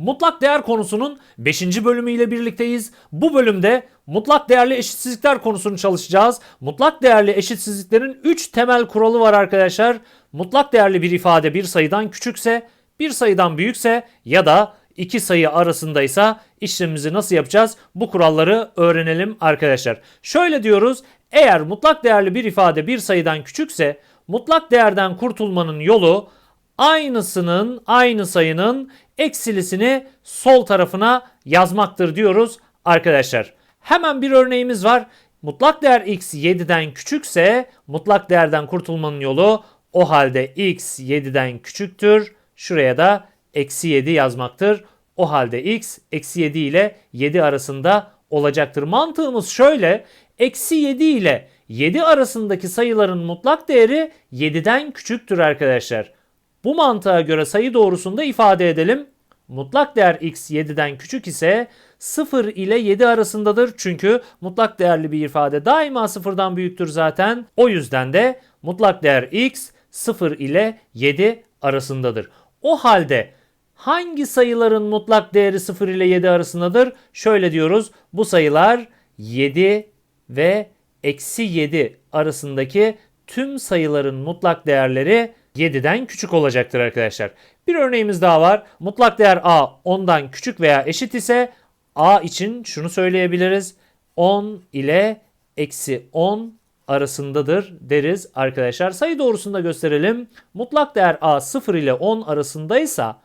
Mutlak değer konusunun 5. bölümüyle birlikteyiz. Bu bölümde mutlak değerli eşitsizlikler konusunu çalışacağız. Mutlak değerli eşitsizliklerin 3 temel kuralı var arkadaşlar. Mutlak değerli bir ifade bir sayıdan küçükse, bir sayıdan büyükse ya da iki sayı arasındaysa işlemimizi nasıl yapacağız? Bu kuralları öğrenelim arkadaşlar. Şöyle diyoruz. Eğer mutlak değerli bir ifade bir sayıdan küçükse mutlak değerden kurtulmanın yolu aynısının aynı sayının eksilisini sol tarafına yazmaktır diyoruz arkadaşlar. Hemen bir örneğimiz var. Mutlak değer x 7'den küçükse mutlak değerden kurtulmanın yolu o halde x 7'den küçüktür. Şuraya da eksi 7 yazmaktır. O halde x eksi 7 ile 7 arasında olacaktır. Mantığımız şöyle. Eksi 7 ile 7 arasındaki sayıların mutlak değeri 7'den küçüktür arkadaşlar. Bu mantığa göre sayı doğrusunda ifade edelim. Mutlak değer x 7'den küçük ise 0 ile 7 arasındadır. Çünkü mutlak değerli bir ifade daima 0'dan büyüktür zaten. O yüzden de mutlak değer x 0 ile 7 arasındadır. O halde hangi sayıların mutlak değeri 0 ile 7 arasındadır? Şöyle diyoruz. Bu sayılar 7 ve eksi 7 arasındaki tüm sayıların mutlak değerleri 7'den küçük olacaktır arkadaşlar. Bir örneğimiz daha var. Mutlak değer a 10'dan küçük veya eşit ise a için şunu söyleyebiliriz. 10 ile eksi 10 arasındadır deriz arkadaşlar. Sayı doğrusunda gösterelim. Mutlak değer a 0 ile 10 arasındaysa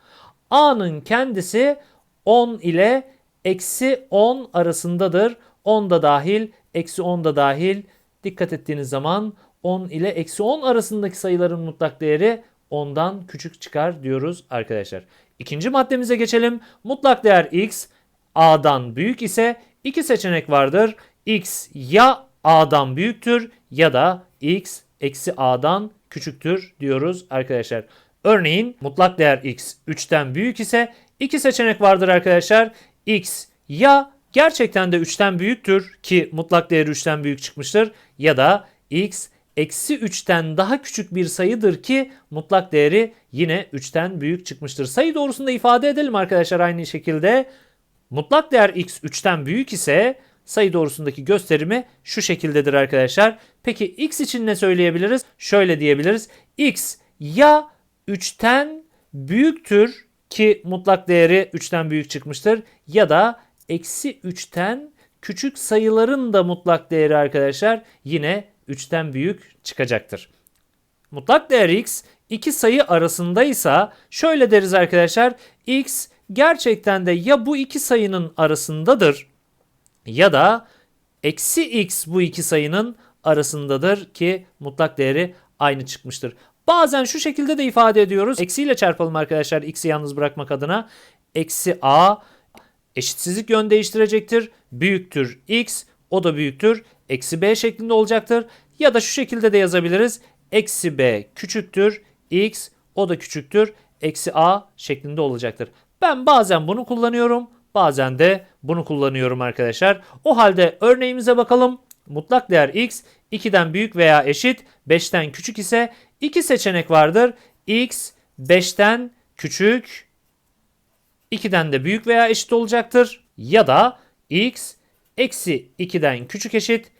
a'nın kendisi 10 ile eksi 10 arasındadır. 10 da dahil, eksi 10 da dahil. Dikkat ettiğiniz zaman 10 ile eksi 10 arasındaki sayıların mutlak değeri 10'dan küçük çıkar diyoruz arkadaşlar. İkinci maddemize geçelim. Mutlak değer x a'dan büyük ise iki seçenek vardır. x ya a'dan büyüktür ya da x eksi a'dan küçüktür diyoruz arkadaşlar. Örneğin mutlak değer x 3'ten büyük ise iki seçenek vardır arkadaşlar. x ya gerçekten de 3'ten büyüktür ki mutlak değeri 3'ten büyük çıkmıştır ya da x eksi 3'ten daha küçük bir sayıdır ki mutlak değeri yine 3'ten büyük çıkmıştır. Sayı doğrusunda ifade edelim arkadaşlar aynı şekilde. Mutlak değer x 3'ten büyük ise sayı doğrusundaki gösterimi şu şekildedir arkadaşlar. Peki x için ne söyleyebiliriz? Şöyle diyebiliriz. x ya 3'ten büyüktür ki mutlak değeri 3'ten büyük çıkmıştır ya da eksi 3'ten küçük sayıların da mutlak değeri arkadaşlar yine 3'ten büyük çıkacaktır. Mutlak değer x iki sayı arasındaysa şöyle deriz arkadaşlar. x gerçekten de ya bu iki sayının arasındadır ya da eksi x bu iki sayının arasındadır ki mutlak değeri aynı çıkmıştır. Bazen şu şekilde de ifade ediyoruz. Eksiyle çarpalım arkadaşlar x'i yalnız bırakmak adına. Eksi a eşitsizlik yön değiştirecektir. Büyüktür x o da büyüktür. Eksi b şeklinde olacaktır. Ya da şu şekilde de yazabiliriz. Eksi b küçüktür. x o da küçüktür. Eksi a şeklinde olacaktır. Ben bazen bunu kullanıyorum. Bazen de bunu kullanıyorum arkadaşlar. O halde örneğimize bakalım. Mutlak değer x 2'den büyük veya eşit 5'ten küçük ise iki seçenek vardır. x 5'ten küçük 2'den de büyük veya eşit olacaktır. Ya da x eksi 2'den küçük eşit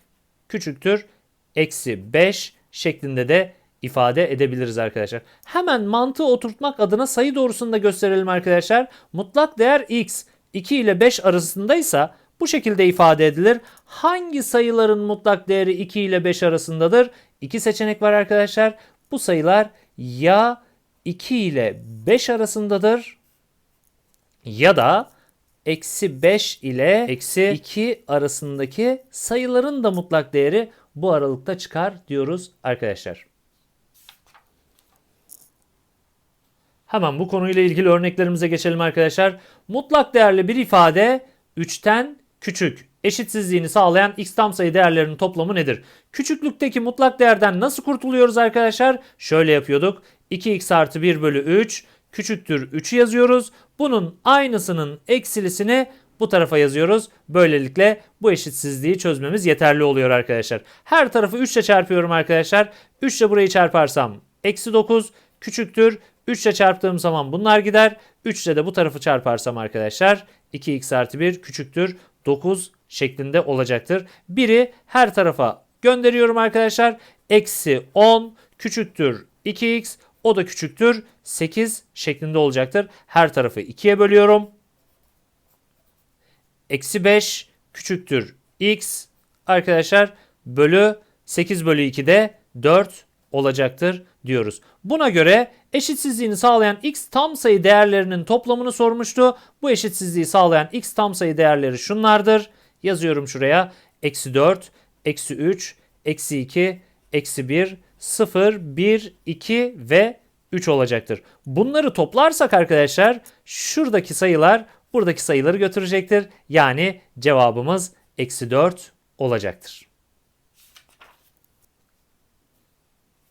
küçüktür eksi 5 şeklinde de ifade edebiliriz arkadaşlar. Hemen mantığı oturtmak adına sayı doğrusunu da gösterelim arkadaşlar. Mutlak değer x 2 ile 5 arasındaysa bu şekilde ifade edilir. Hangi sayıların mutlak değeri 2 ile 5 arasındadır? İki seçenek var arkadaşlar. Bu sayılar ya 2 ile 5 arasındadır ya da eksi 5 ile eksi 2 arasındaki sayıların da mutlak değeri bu aralıkta çıkar diyoruz arkadaşlar. Hemen bu konuyla ilgili örneklerimize geçelim arkadaşlar. Mutlak değerli bir ifade 3'ten küçük. Eşitsizliğini sağlayan x tam sayı değerlerinin toplamı nedir? Küçüklükteki mutlak değerden nasıl kurtuluyoruz arkadaşlar? Şöyle yapıyorduk. 2x artı 1 bölü 3 küçüktür 3'ü yazıyoruz. Bunun aynısının eksilisini bu tarafa yazıyoruz. Böylelikle bu eşitsizliği çözmemiz yeterli oluyor arkadaşlar. Her tarafı 3 ile çarpıyorum arkadaşlar. 3 ile burayı çarparsam eksi 9 küçüktür 3 ile çarptığım zaman bunlar gider. 3 ile de bu tarafı çarparsam arkadaşlar 2x artı 1 küçüktür 9 şeklinde olacaktır. Biri her tarafa gönderiyorum arkadaşlar. Eksi 10 küçüktür 2x o da küçüktür 8 şeklinde olacaktır. Her tarafı 2'ye bölüyorum. Eksi 5 küçüktür x arkadaşlar bölü 8 bölü 2 de 4 olacaktır diyoruz. Buna göre eşitsizliğini sağlayan x tam sayı değerlerinin toplamını sormuştu. Bu eşitsizliği sağlayan x tam sayı değerleri şunlardır. Yazıyorum şuraya. Eksi 4, eksi 3, eksi 2, eksi 1, 0, 1, 2 ve 3 olacaktır. Bunları toplarsak arkadaşlar şuradaki sayılar buradaki sayıları götürecektir. Yani cevabımız eksi 4 olacaktır.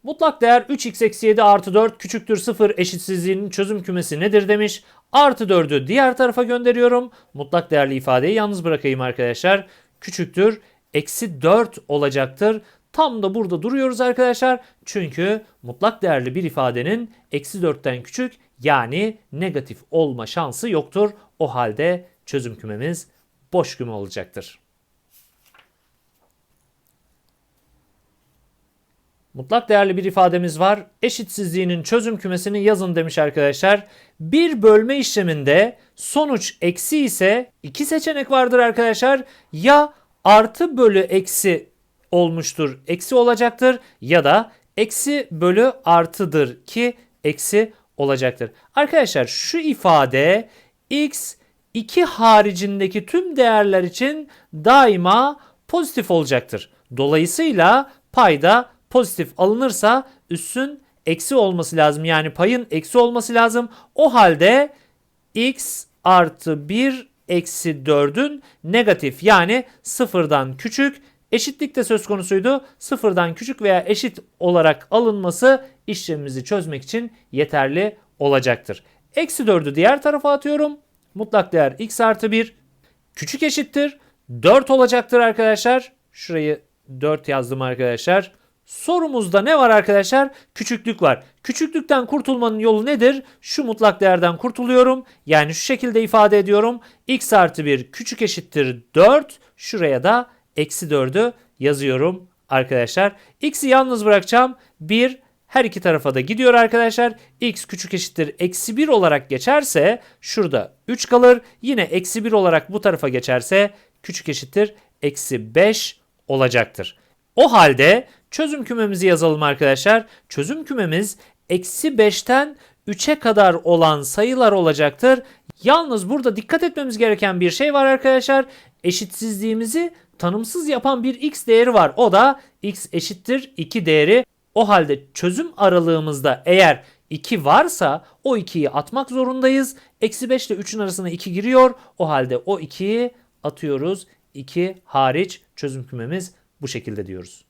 Mutlak değer 3x eksi 7 artı 4 küçüktür 0 eşitsizliğinin çözüm kümesi nedir demiş. Artı 4'ü diğer tarafa gönderiyorum. Mutlak değerli ifadeyi yalnız bırakayım arkadaşlar. Küçüktür eksi 4 olacaktır. Tam da burada duruyoruz arkadaşlar. Çünkü mutlak değerli bir ifadenin eksi 4'ten küçük yani negatif olma şansı yoktur. O halde çözüm kümemiz boş küme olacaktır. Mutlak değerli bir ifademiz var. Eşitsizliğinin çözüm kümesini yazın demiş arkadaşlar. Bir bölme işleminde sonuç eksi ise iki seçenek vardır arkadaşlar. Ya artı bölü eksi olmuştur eksi olacaktır ya da eksi bölü artıdır ki eksi olacaktır. Arkadaşlar şu ifade x 2 haricindeki tüm değerler için daima pozitif olacaktır. Dolayısıyla payda pozitif alınırsa üssün eksi olması lazım. Yani payın eksi olması lazım. O halde x artı 1 eksi 4'ün negatif yani sıfırdan küçük eşitlik de söz konusuydu. Sıfırdan küçük veya eşit olarak alınması işlemimizi çözmek için yeterli olacaktır. Eksi 4'ü diğer tarafa atıyorum. Mutlak değer x artı 1 küçük eşittir. 4 olacaktır arkadaşlar. Şurayı 4 yazdım arkadaşlar. Sorumuzda ne var arkadaşlar? Küçüklük var. Küçüklükten kurtulmanın yolu nedir? Şu mutlak değerden kurtuluyorum. Yani şu şekilde ifade ediyorum. x artı 1 küçük eşittir 4. Şuraya da eksi 4'ü yazıyorum arkadaşlar. x'i yalnız bırakacağım. 1 her iki tarafa da gidiyor arkadaşlar. x küçük eşittir eksi 1 olarak geçerse şurada 3 kalır. Yine eksi 1 olarak bu tarafa geçerse küçük eşittir eksi 5 olacaktır. O halde çözüm kümemizi yazalım arkadaşlar. Çözüm kümemiz eksi 5'ten 3'e kadar olan sayılar olacaktır. Yalnız burada dikkat etmemiz gereken bir şey var arkadaşlar. Eşitsizliğimizi tanımsız yapan bir x değeri var. O da x eşittir 2 değeri. O halde çözüm aralığımızda eğer 2 varsa o 2'yi atmak zorundayız. Eksi 5 ile 3'ün arasına 2 giriyor. O halde o 2'yi atıyoruz. 2 hariç çözüm kümemiz bu şekilde diyoruz.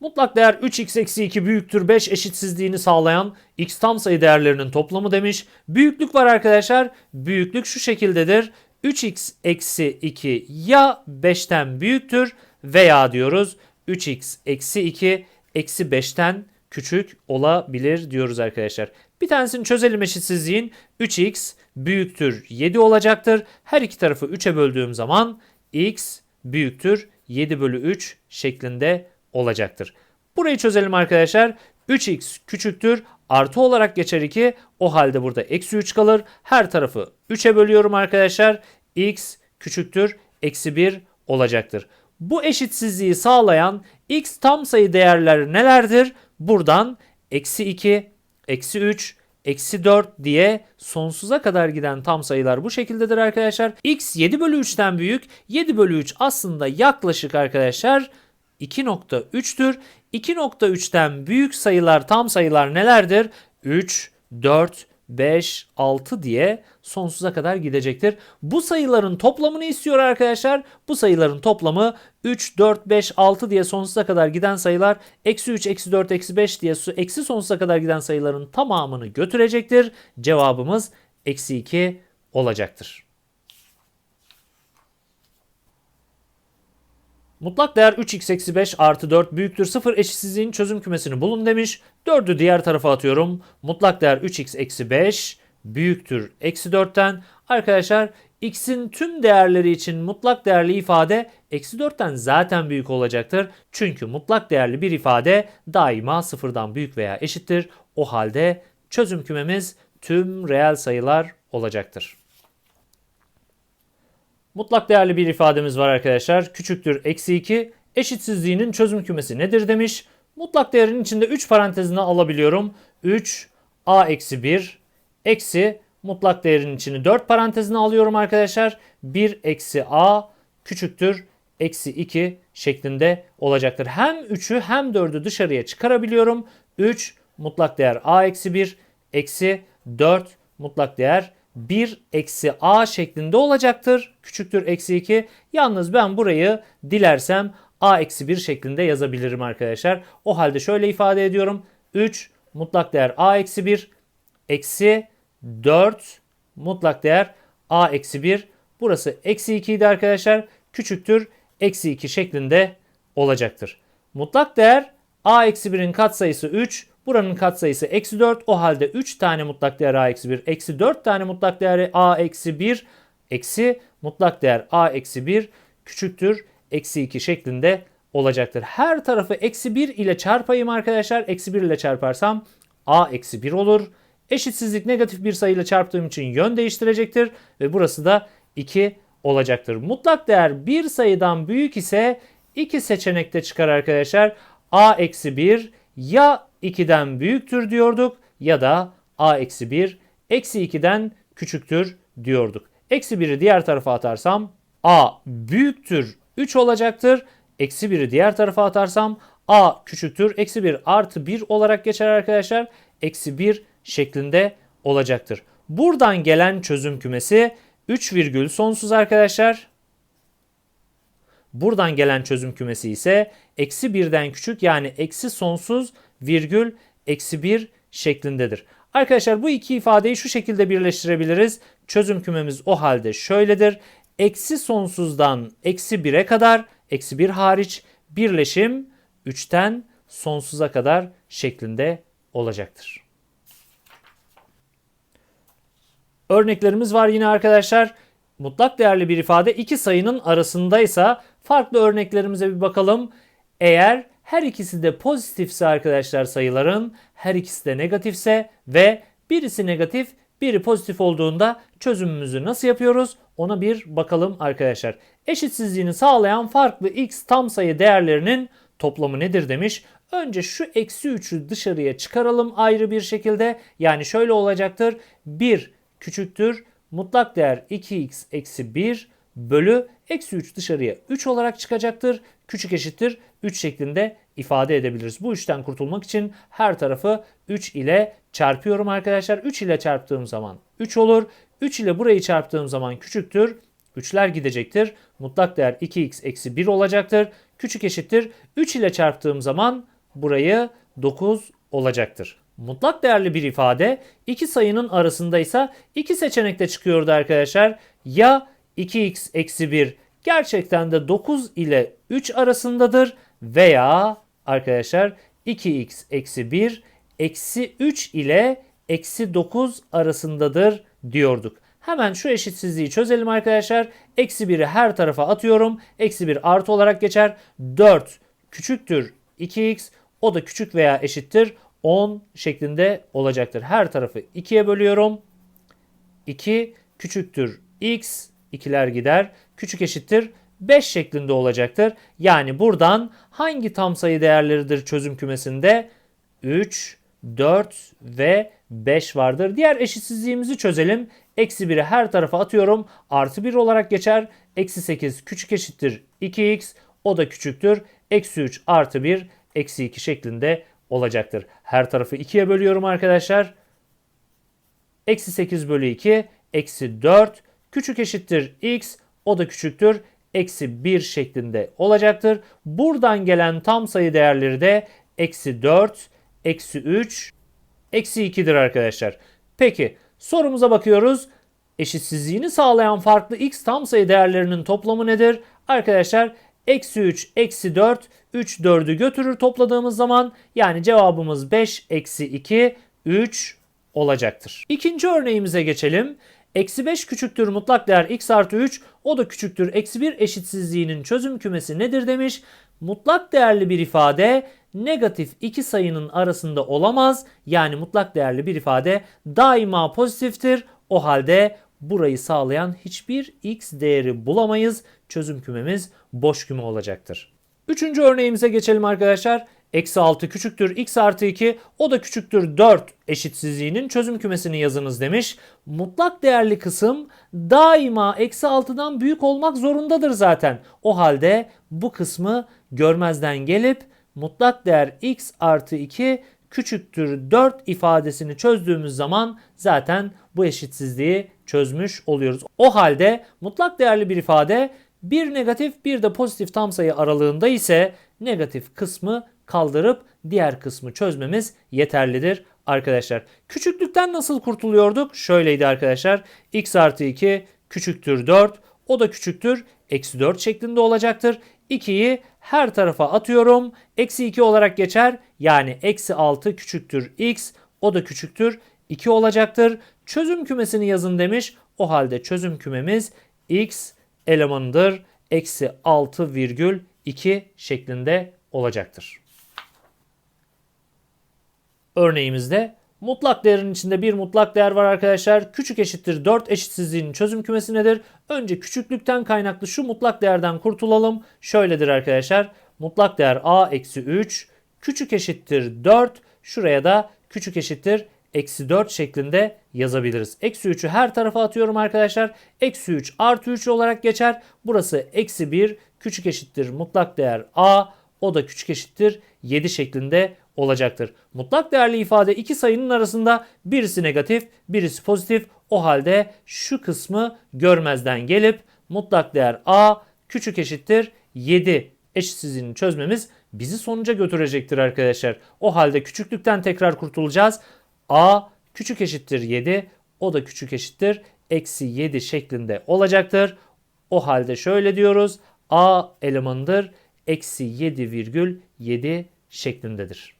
Mutlak değer 3x eksi 2 büyüktür 5 eşitsizliğini sağlayan x tam sayı değerlerinin toplamı demiş. Büyüklük var arkadaşlar. Büyüklük şu şekildedir. 3x eksi 2 ya 5'ten büyüktür veya diyoruz 3x eksi 2 eksi 5'ten küçük olabilir diyoruz arkadaşlar. Bir tanesini çözelim eşitsizliğin. 3x büyüktür 7 olacaktır. Her iki tarafı 3'e böldüğüm zaman x büyüktür 7 bölü 3 şeklinde olacaktır. Burayı çözelim arkadaşlar. 3x küçüktür artı olarak geçer 2 o halde burada eksi 3 kalır. Her tarafı 3'e bölüyorum arkadaşlar. x küçüktür eksi 1 olacaktır. Bu eşitsizliği sağlayan x tam sayı değerleri nelerdir? Buradan eksi 2, eksi 3, eksi 4 diye sonsuza kadar giden tam sayılar bu şekildedir arkadaşlar. x 7 bölü 3'ten büyük. 7 bölü 3 aslında yaklaşık arkadaşlar 2.3'tür. 2.3'ten büyük sayılar tam sayılar nelerdir? 3, 4, 5, 6 diye sonsuza kadar gidecektir. Bu sayıların toplamını istiyor arkadaşlar. Bu sayıların toplamı 3, 4, 5, 6 diye sonsuza kadar giden sayılar eksi 3, eksi 4, eksi 5 diye eksi sonsuza kadar giden sayıların tamamını götürecektir. Cevabımız eksi 2 olacaktır. Mutlak değer 3x eksi 5 artı 4 büyüktür 0 eşitsizliğin çözüm kümesini bulun demiş. 4'ü diğer tarafa atıyorum. Mutlak değer 3x eksi 5 büyüktür eksi 4'ten. Arkadaşlar x'in tüm değerleri için mutlak değerli ifade eksi 4'ten zaten büyük olacaktır. Çünkü mutlak değerli bir ifade daima sıfırdan büyük veya eşittir. O halde çözüm kümemiz tüm reel sayılar olacaktır. Mutlak değerli bir ifademiz var arkadaşlar. Küçüktür eksi 2 eşitsizliğinin çözüm kümesi nedir demiş. Mutlak değerin içinde 3 parantezine alabiliyorum. 3 a eksi 1 eksi mutlak değerin içini 4 parantezine alıyorum arkadaşlar. 1 eksi a küçüktür eksi 2 şeklinde olacaktır. Hem 3'ü hem 4'ü dışarıya çıkarabiliyorum. 3 mutlak değer a eksi 1 eksi 4 mutlak değer 1 eksi a şeklinde olacaktır. Küçüktür eksi 2. Yalnız ben burayı dilersem a eksi 1 şeklinde yazabilirim arkadaşlar. O halde şöyle ifade ediyorum. 3 mutlak değer a eksi 1 eksi 4 mutlak değer a eksi 1. Burası eksi 2 idi arkadaşlar. Küçüktür eksi 2 şeklinde olacaktır. Mutlak değer a eksi 1'in katsayısı 3. Buranın katsayısı eksi 4. O halde 3 tane mutlak değer a eksi 1 eksi 4 tane mutlak değer a eksi 1 eksi mutlak değer a eksi 1 küçüktür eksi 2 şeklinde olacaktır. Her tarafı eksi 1 ile çarpayım arkadaşlar. Eksi 1 ile çarparsam a eksi 1 olur. Eşitsizlik negatif bir sayıyla çarptığım için yön değiştirecektir. Ve burası da 2 olacaktır. Mutlak değer bir sayıdan büyük ise iki seçenekte çıkar arkadaşlar. a eksi 1 ya 2'den büyüktür diyorduk ya da a eksi 1 eksi 2'den küçüktür diyorduk. Eksi 1'i diğer tarafa atarsam a büyüktür 3 olacaktır. Eksi 1'i diğer tarafa atarsam a küçüktür. Eksi 1 artı 1 olarak geçer arkadaşlar. Eksi 1 şeklinde olacaktır. Buradan gelen çözüm kümesi 3 virgül sonsuz arkadaşlar. Buradan gelen çözüm kümesi ise eksi 1'den küçük yani eksi sonsuz virgül eksi 1 şeklindedir. Arkadaşlar bu iki ifadeyi şu şekilde birleştirebiliriz. Çözüm kümemiz o halde şöyledir. Eksi sonsuzdan eksi 1'e kadar eksi 1 hariç birleşim 3'ten sonsuza kadar şeklinde olacaktır. Örneklerimiz var yine arkadaşlar. Mutlak değerli bir ifade iki sayının arasındaysa farklı örneklerimize bir bakalım. Eğer her ikisi de pozitifse arkadaşlar sayıların her ikisi de negatifse ve birisi negatif biri pozitif olduğunda çözümümüzü nasıl yapıyoruz ona bir bakalım arkadaşlar. Eşitsizliğini sağlayan farklı x tam sayı değerlerinin toplamı nedir demiş. Önce şu eksi 3'ü dışarıya çıkaralım ayrı bir şekilde. Yani şöyle olacaktır. 1 küçüktür mutlak değer 2x eksi 1 bölü eksi 3 dışarıya 3 olarak çıkacaktır. Küçük eşittir 3 şeklinde ifade edebiliriz. Bu 3'ten kurtulmak için her tarafı 3 ile çarpıyorum arkadaşlar. 3 ile çarptığım zaman 3 olur. 3 ile burayı çarptığım zaman küçüktür. 3'ler gidecektir. Mutlak değer 2x eksi 1 olacaktır. Küçük eşittir. 3 ile çarptığım zaman burayı 9 olacaktır. Mutlak değerli bir ifade iki sayının arasındaysa iki seçenekte çıkıyordu arkadaşlar. Ya 2x eksi 1 gerçekten de 9 ile 3 arasındadır veya arkadaşlar 2x eksi 1 eksi 3 ile eksi 9 arasındadır diyorduk. Hemen şu eşitsizliği çözelim arkadaşlar. Eksi 1'i her tarafa atıyorum. Eksi 1 artı olarak geçer. 4 küçüktür 2x o da küçük veya eşittir 10 şeklinde olacaktır. Her tarafı 2'ye bölüyorum. 2 küçüktür x, ikiler gider. Küçük eşittir 5 şeklinde olacaktır. Yani buradan hangi tam sayı değerleridir çözüm kümesinde? 3, 4 ve 5 vardır. Diğer eşitsizliğimizi çözelim. Eksi 1'i her tarafa atıyorum. Artı 1 olarak geçer. Eksi 8 küçük eşittir 2x. O da küçüktür. Eksi 3 artı 1 eksi 2 şeklinde olacaktır. Her tarafı 2'ye bölüyorum arkadaşlar. Eksi 8 bölü 2 eksi 4 küçük eşittir x o da küçüktür eksi 1 şeklinde olacaktır. Buradan gelen tam sayı değerleri de eksi 4, eksi 3, eksi 2'dir arkadaşlar. Peki sorumuza bakıyoruz. Eşitsizliğini sağlayan farklı x tam sayı değerlerinin toplamı nedir? Arkadaşlar Eksi 3, eksi 4, 3 4'ü götürür topladığımız zaman. Yani cevabımız 5, eksi 2, 3 olacaktır. İkinci örneğimize geçelim. Eksi 5 küçüktür mutlak değer x artı 3 o da küçüktür eksi 1 eşitsizliğinin çözüm kümesi nedir demiş. Mutlak değerli bir ifade negatif iki sayının arasında olamaz. Yani mutlak değerli bir ifade daima pozitiftir. O halde burayı sağlayan hiçbir x değeri bulamayız. Çözüm kümemiz boş küme olacaktır. Üçüncü örneğimize geçelim arkadaşlar. Eksi 6 küçüktür x artı 2 o da küçüktür 4 eşitsizliğinin çözüm kümesini yazınız demiş. Mutlak değerli kısım daima eksi 6'dan büyük olmak zorundadır zaten. O halde bu kısmı görmezden gelip mutlak değer x artı 2 küçüktür 4 ifadesini çözdüğümüz zaman zaten bu eşitsizliği çözmüş oluyoruz. O halde mutlak değerli bir ifade bir negatif bir de pozitif tam sayı aralığında ise negatif kısmı kaldırıp diğer kısmı çözmemiz yeterlidir arkadaşlar. Küçüklükten nasıl kurtuluyorduk? Şöyleydi arkadaşlar. x artı 2 küçüktür 4 o da küçüktür eksi 4 şeklinde olacaktır. 2'yi her tarafa atıyorum. Eksi 2 olarak geçer. Yani eksi 6 küçüktür x o da küçüktür 2 olacaktır. Çözüm kümesini yazın demiş. O halde çözüm kümemiz x elemanıdır. Eksi 6 virgül 2 şeklinde olacaktır. Örneğimizde mutlak değerin içinde bir mutlak değer var arkadaşlar. Küçük eşittir 4 eşitsizliğinin çözüm kümesi nedir? Önce küçüklükten kaynaklı şu mutlak değerden kurtulalım. Şöyledir arkadaşlar. Mutlak değer a eksi 3 küçük eşittir 4 şuraya da küçük eşittir eksi 4 şeklinde yazabiliriz. Eksi 3'ü her tarafa atıyorum arkadaşlar. Eksi 3 artı 3 olarak geçer. Burası eksi 1 küçük eşittir mutlak değer a o da küçük eşittir 7 şeklinde olacaktır. Mutlak değerli ifade iki sayının arasında birisi negatif birisi pozitif. O halde şu kısmı görmezden gelip mutlak değer a küçük eşittir 7 eşitsizliğini çözmemiz bizi sonuca götürecektir arkadaşlar. O halde küçüklükten tekrar kurtulacağız. a küçük eşittir 7 o da küçük eşittir eksi 7 şeklinde olacaktır. O halde şöyle diyoruz a elemanıdır eksi 7,7 şeklindedir.